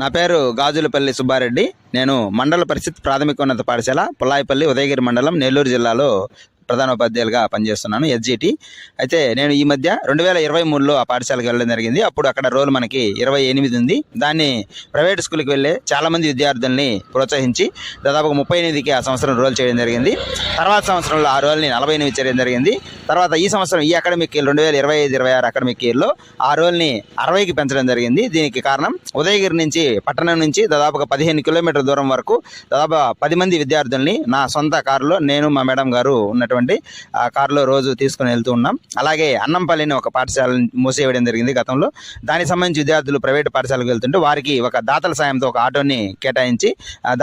నా పేరు గాజులపల్లి సుబ్బారెడ్డి. నేను మండల పరిషత్ ప్రాథమికోన్నత పాఠశాల పుల్లాయిపల్లి ఉదయగిరి మండలం నెల్లూరు జిల్లాలో ప్రధానోపాధ్యాయులుగా పనిచేస్తున్నాను ఎస్జిటి అయితే నేను ఈ మధ్య రెండు వేల ఇరవై మూడులో ఆ పాఠశాలకు వెళ్ళడం జరిగింది. అప్పుడు అక్కడ రోల్ మనకి ఇరవై ఎనిమిది ఉంది. దాన్ని ప్రైవేట్ స్కూల్కి వెళ్ళే చాలామంది విద్యార్థుల్ని ప్రోత్సహించి దాదాపు ముప్పై ఎనిమిదికి ఆ సంవత్సరం రోల్ చేయడం జరిగింది. తర్వాత సంవత్సరంలో ఆ రోల్ని నలభై ఎనిమిది చేయడం జరిగింది. తర్వాత ఈ సంవత్సరం ఈ అకాడమిక్ ఇయర్ రెండు వేల ఇరవై ఐదు ఇరవై ఆరు అకాడమిక్ ఇయర్లో ఆ రోల్ని అరవైకి పెంచడం జరిగింది. దీనికి కారణం ఉదయగిరి నుంచి పట్టణం నుంచి దాదాపుగా పదిహేను కిలోమీటర్ల దూరం వరకు దాదాపు పది మంది విద్యార్థుల్ని నా సొంత కారులో నేను మా మేడం గారు ఉన్నటువంటి ఆ కారులో రోజు తీసుకుని వెళ్తూ ఉన్నాం. అలాగే అన్నంపల్లిని ఒక పాఠశాలను మూసేయడం జరిగింది గతంలో. దానికి సంబంధించి విద్యార్థులు ప్రైవేట్ పాఠశాలకు వెళ్తుంటే వారికి ఒక దాతల సాయంతో ఒక ఆటోని కేటాయించి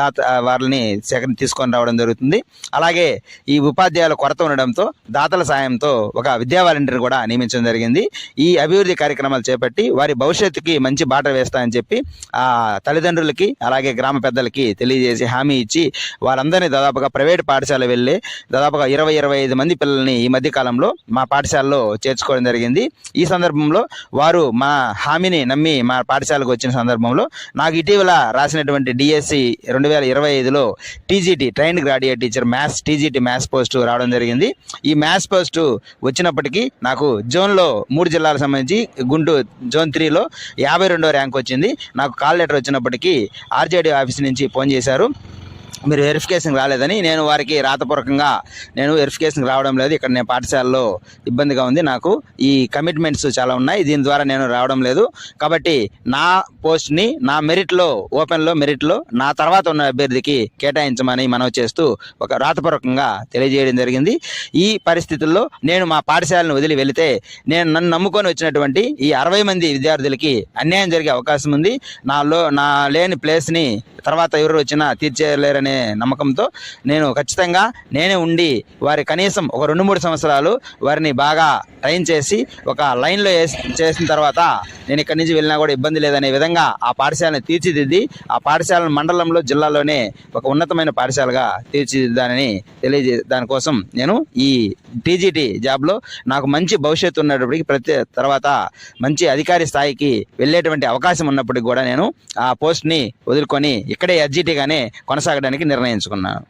దాత వారిని సేకరణ తీసుకొని రావడం జరుగుతుంది. అలాగే ఈ ఉపాధ్యాయుల కొరత ఉండడంతో దాతల సాయం సహాయంతో ఒక విద్యా వాలంటీర్ కూడా నియమించడం జరిగింది. ఈ అభివృద్ధి కార్యక్రమాలు చేపట్టి వారి భవిష్యత్తుకి మంచి బాట వేస్తాయని చెప్పి ఆ తల్లిదండ్రులకి అలాగే గ్రామ పెద్దలకి తెలియజేసి హామీ ఇచ్చి వారందరినీ దాదాపుగా ప్రైవేట్ పాఠశాల వెళ్ళి దాదాపుగా ఇరవై ఇరవై ఐదు మంది పిల్లల్ని ఈ మధ్య కాలంలో మా పాఠశాలలో చేర్చుకోవడం జరిగింది. ఈ సందర్భంలో వారు మా హామీని నమ్మి మా పాఠశాలకు వచ్చిన సందర్భంలో నాకు ఇటీవల రాసినటువంటి డిఎస్సి రెండు వేల ఇరవై ఐదులో TGT trained graduate teacher maths TGT maths post రావడం జరిగింది. ఈ మ్యాథ్స్ పోస్ట్ వచ్చినప్పటికీ నాకు జోన్లో మూడు జిల్లాలకు సంబంధించి గుంటూరు జోన్ త్రీలో యాభై రెండో ర్యాంక్ వచ్చింది. నాకు కాల్ లెటర్ వచ్చినప్పటికీ ఆర్జేడీ ఆఫీస్ నుంచి ఫోన్ చేశారు. మీరు వెరిఫికేషన్ రాలేదని నేను వారికి రాతపూర్వకంగా నేను వెరిఫికేషన్ రావడం లేదు. ఇక్కడ నేను పాఠశాలలో ఇబ్బందిగా ఉంది. నాకు ఈ కమిట్మెంట్స్ చాలా ఉన్నాయి. దీని ద్వారా నేను రావడం లేదు. కాబట్టి నా పోస్ట్ని నా మెరిట్లో ఓపెన్లో మెరిట్లో నా తర్వాత ఉన్న అభ్యర్థికి కేటాయించమని మనవి చేస్తూ ఒక రాతపూర్వకంగా తెలియజేయడం జరిగింది. ఈ పరిస్థితుల్లో నేను మా పాఠశాలను వదిలి వెళితే నేను నన్ను నమ్ముకొని వచ్చినటువంటి ఈ అరవై మంది విద్యార్థులకి అన్యాయం జరిగే అవకాశం ఉంది. నాలో నా లేని ప్లేస్ని తర్వాత ఎవరు వచ్చినా తీర్చేయలేరనే నమ్మకంతో నేను ఖచ్చితంగా నేనే ఉండి వారి కనీసం ఒక రెండు మూడు సంవత్సరాలు వారిని బాగా ట్రైన్ చేసి ఒక లైన్లో చేసిన తర్వాత నేను ఇక్కడి నుంచి వెళ్ళినా కూడా ఇబ్బంది లేదనే విధంగా ఆ పాఠశాలను తీర్చిదిద్ది ఆ పాఠశాల మండలంలో జిల్లాలోనే ఒక ఉన్నతమైన పాఠశాలగా తీర్చిదిద్దానని తెలియజే దానికోసం నేను ఈ టీజీటీ జాబ్లో నాకు మంచి భవిష్యత్తు ఉన్నప్పటికీ ప్రతి తర్వాత మంచి అధికారి స్థాయికి వెళ్ళేటువంటి అవకాశం ఉన్నప్పటికీ కూడా నేను ఆ పోస్ట్ని వదులుకొని ఇక్కడే ఎస్జిటిగానే కొనసాగడానికి నిర్ణయించుకున్నాను.